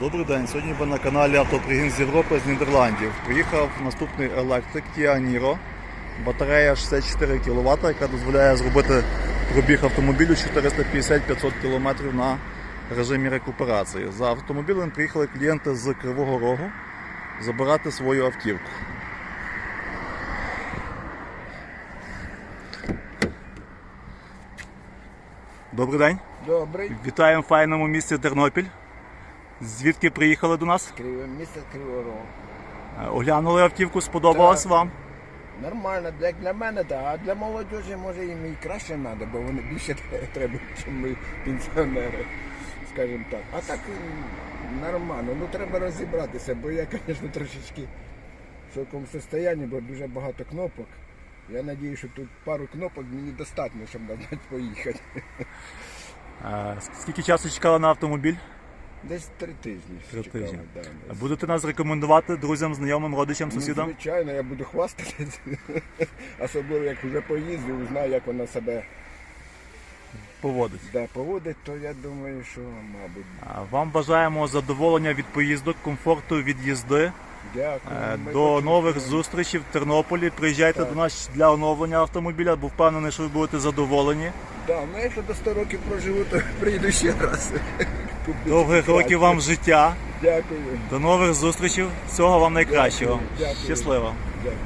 Добрий день. Сьогодні ви на каналі Автопригін з Європи з Нідерландів. Приїхав наступний електрик Kia Niro. Батарея 64 кВт, яка дозволяє зробити пробіг автомобілю 450-500 км на режимі рекуперації. За автомобілем приїхали клієнти з Кривого Рогу забирати свою автівку. Добрий день. Добрий. Вітаємо в файному місті Тернопіль. Звідки приїхали до нас? Криво, місце Криворог. Е, Оглянули автівку, сподобалось Так. вам? Нормально, для, для мене так, а для молодежі може їм і краще треба, бо вони більше треба, ніж ми пенсіонери, скажімо так. А так м, нормально, ну треба розібратися, бо я, звісно, трошечки в шоковому стані, бо дуже багато кнопок. Я сподіваюся, що тут пару кнопок мені достатньо, щоб навіть поїхати. Е, Скільки часу чекали на автомобіль? Десь три тижні. Три чекали, тижні. да, десь. Будете нас рекомендувати друзям, знайомим, родичам, Ну, сусідам? звичайно, я буду хвастатись. Особливо як вже поїздив, знаю, як вона себе Поводить. де поводить, то я думаю, що, мабуть, А Вам бажаємо задоволення від поїздок, комфорту від їзди. дякую. Е, Ми До хочемо, нових зустрічей в Тернополі. Приїжджайте Так. до нас для оновлення автомобіля, бо впевнений, що ви будете задоволені. Да, ну якщо до 100 років проживу, то прийду ще раз. Довгих років вам життя. Дякую. До нових зустрічей. Всього вам найкращого. Дякую. Щасливо. Дякую.